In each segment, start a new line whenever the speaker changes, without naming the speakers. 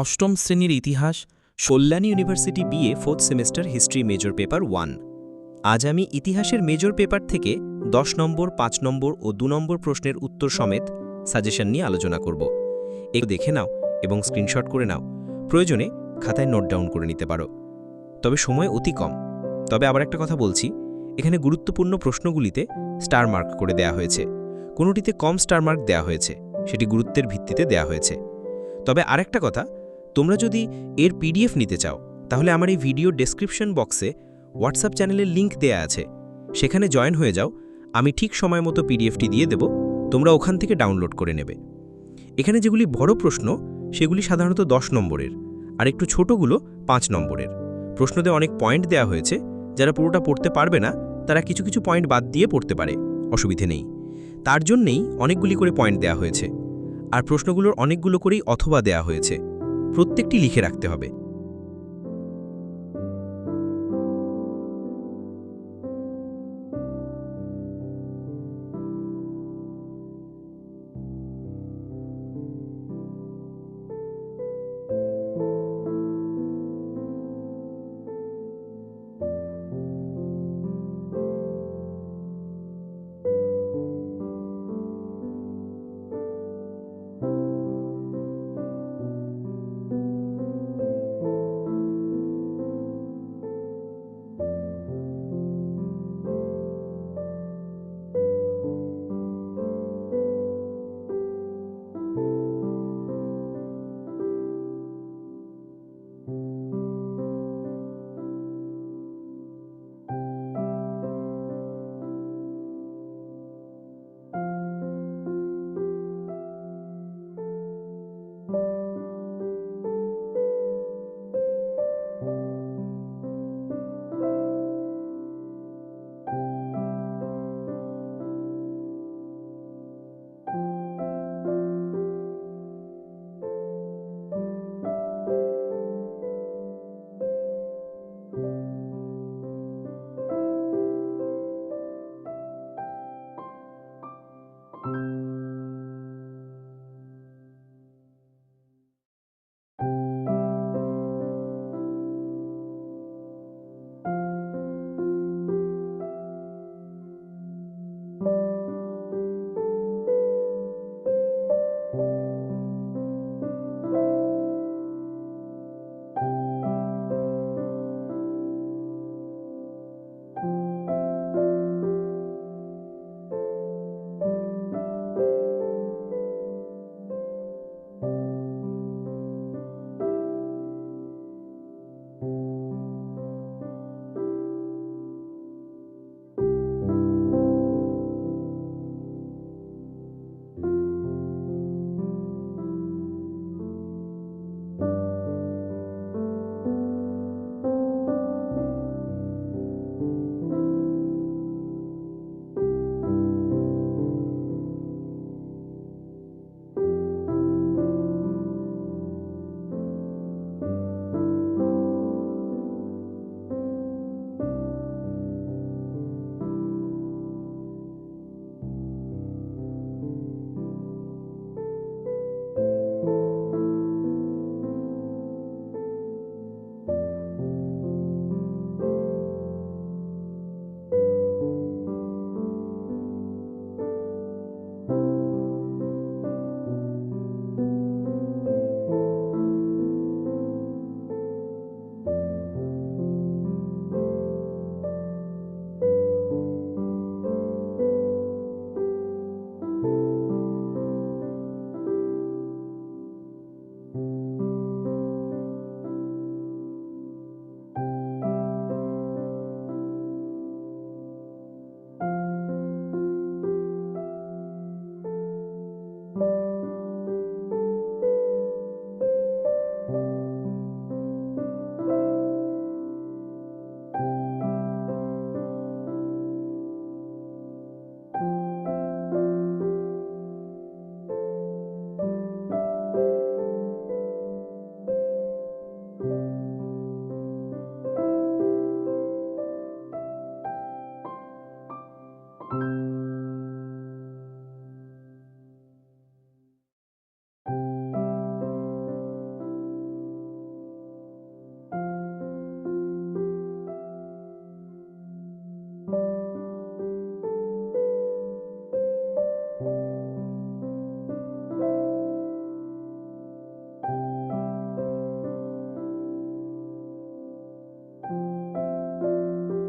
অষ্টম শ্রেণির ইতিহাস, Kalyani university BA fourth semester history major paper one আজ আমি ইতিহাসের মেজর পেপার থেকে দশ নম্বর, পাঁচ নম্বর ও দু নম্বর প্রশ্নের উত্তর সমেত সাজেশন নিয়ে আলোচনা করব। একটু দেখে নাও এবং স্ক্রিনশট করে নাও। প্রয়োজনে খাতায় নোট ডাউন করে নিতে পারো। তবে সময় অতি কম। তবে আবার একটা কথা বলছি, এখানে গুরুত্বপূর্ণ প্রশ্নগুলিতে স্টার মার্ক করে দেয়া হয়েছে। কোনোটিতে কম স্টার মার্ক দেয়া হয়েছে, সেটি গুরুত্বের ভিত্তিতে দেয়া হয়েছে। তবে আরেকটা কথা তোমরা যদি এর পিডিএফ নিতে চাও, তাহলে আমার এই ভিডিও ডেসক্রিপশন বক্সে হোয়াটসঅ্যাপ চ্যানেলের লিংক দেয়া আছে। সেখানে জয়েন হয়ে যাও, আমি ঠিক সময় মতো পিডিএফটি দিয়ে দেব, তোমরা ওখান থেকে ডাউনলোড করে নেবে। এখানে যেগুলি বড় প্রশ্ন, সেগুলি সাধারণত দশ নম্বরের, আর একটু ছোটগুলো পাঁচ নম্বরের। প্রশ্নতে অনেক পয়েন্ট দেয়া হয়েছে, যারা পুরোটা পড়তে পারবে না, তারা কিছু কিছু পয়েন্ট বাদ দিয়ে পড়তে পারে, অসুবিধে নেই। তার জন্যেই অনেকগুলি করে পয়েন্ট দেয়া হয়েছে, আর প্রশ্নগুলোর অনেকগুলো করেই অথবা দেয়া হয়েছে। প্রত্যেকটি লিখে রাখতে হবে।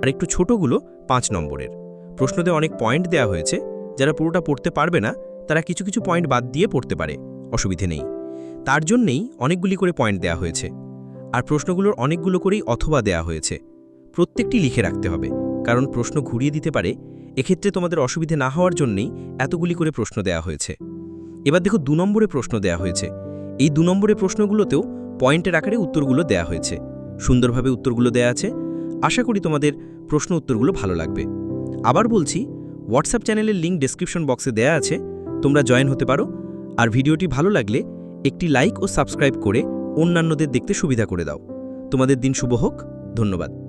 আর একটু ছোটগুলো পাঁচ নম্বরের। প্রশ্নতে অনেক পয়েন্ট দেওয়া হয়েছে, যারা পুরোটা পড়তে পারবে না, তারা কিছু কিছু পয়েন্ট বাদ দিয়ে পড়তে পারে, অসুবিধে নেই। তার জন্যেই অনেকগুলি করে পয়েন্ট দেওয়া হয়েছে, আর প্রশ্নগুলোর অনেকগুলো করেই অথবা দেওয়া হয়েছে। প্রত্যেকটি লিখে রাখতে হবে, কারণ প্রশ্ন ঘুরিয়ে দিতে পারে, এক্ষেত্রে তোমাদের অসুবিধে না হওয়ার জন্যেই এতগুলি করে প্রশ্ন দেওয়া হয়েছে। এবার দেখো দু নম্বরে প্রশ্ন দেওয়া হয়েছে, এই দু নম্বরে প্রশ্নগুলোতেও পয়েন্টের আকারে উত্তরগুলো দেওয়া হয়েছে। সুন্দরভাবে উত্তরগুলো দেওয়া আছে। আশা করি তোমাদের প্রশ্ন উত্তরগুলো ভালো লাগবে। আবার বলছি হোয়াটসঅ্যাপ চ্যানেলের লিঙ্ক ডেসক্রিপশন বক্সে দেয়া আছে, তোমরা জয়েন হতে পারো। আর ভিডিওটি ভালো লাগলে একটি লাইক ও সাবস্ক্রাইব করে অন্যান্যদের দেখতে সুবিধা করে দাও। তোমাদের দিন শুভ হোক, ধন্যবাদ।